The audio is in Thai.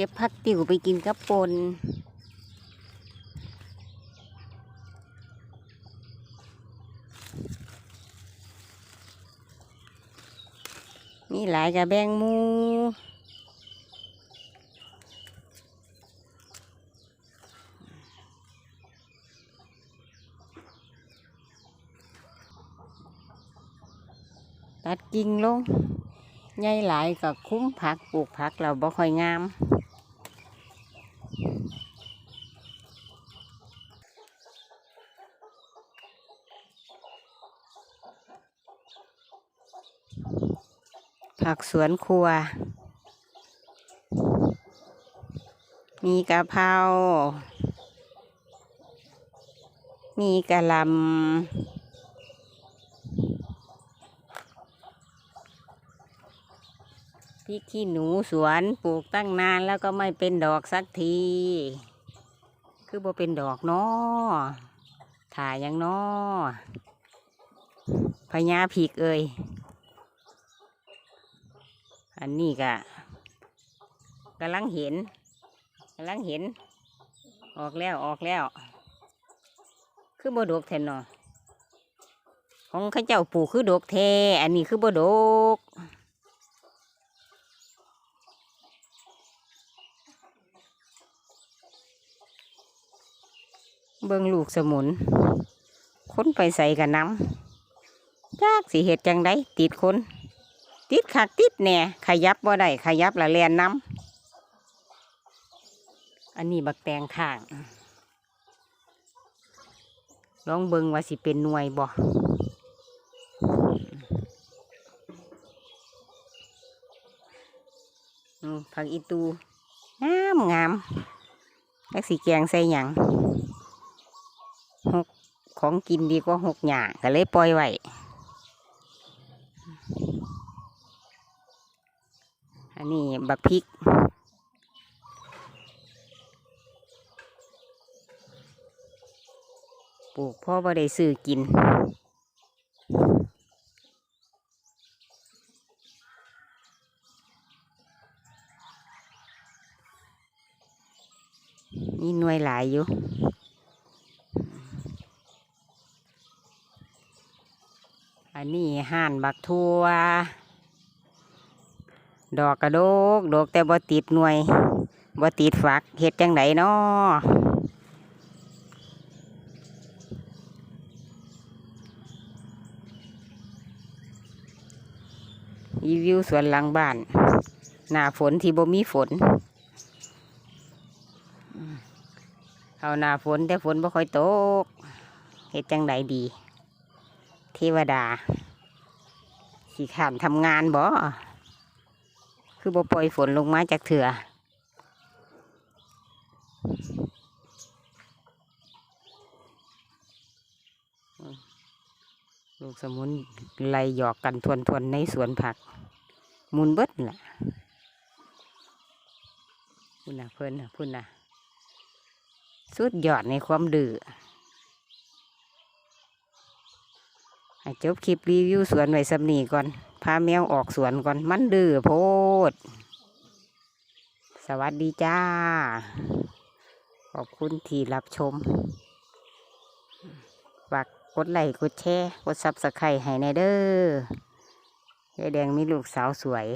เก็บผักติ๋วไปกินกับปนมีหลายกระแบงมูตัดกิ่งลงใหญ่หลายก็คุ้มผักปลูกผักเราบ่ค่อยงาม ผักสวนครัว มีกะเพรา มีกะหลำพริกขี้หนูสวนปลูกตั้งนานแล้วก็ไม่เป็นดอกสักที คือบ่เป็นดอกเนาะถ่ายยังเนาะพญาผิกเอ่ย อันนี้ก็กำลังเห็นกำลังเห็น ออกแล้วออกแล้ว คือบ่ดกแทนเนาะของข้าเจ้าปลูกคือดกแทอันนี้คือบ่ดกเบิ่งลูกสมุนคนไปใส่กับน้ำจากสิเหตุจังไดติดคน ติดขักติดแหน่ขยับบ่ได้ขยับละแลนน้ำอันนี้บักแตงข้างลองเบิงว่าสิเป็นหน่วยบ่ผักอีตูงามงามแล้วสีแกงใส่หยังหกของกินดีกว่าหกหย่างก็เลยปล่อยไว้ อันนี้บักพริก ปลูกพ่อบ่ได้ซื้อกินมีหน่วยหลายอยู่อันนี้ห่านบักทัว ดอกกระโดกดอกแต่บ่ติดหน่วยบ่ติดฝักเฮ็ดจังไดเนาะรีวิวสวนหลังบ้าน หน้าฝนที่บ่มีฝนเอาหน้าฝนแต่ฝนบ่ค่อยตกเฮ็ดจังไดดีเทวดา สีขานทำงานบ่ คือบ่ปล่อยฝนลงมาจากเถื่อลูกสมุนไล่หยอกกันทวนทวนในสวนผัก มุนเบิดล่ะพุ่นน่ะเพิ่นน่ะพุ่นน่ะสุดยอดในความดื้อจบคลิปรีวิวสวนไว้สำนีก่อน พาแมวออกสวนก่อนมันดื้อโพด สวัสดีจ้า ขอบคุณที่รับชมฝากกดไลค์กดแชร์กดซับสไครต์ให้ในเด้อยายแดงมีลูกสาวสวย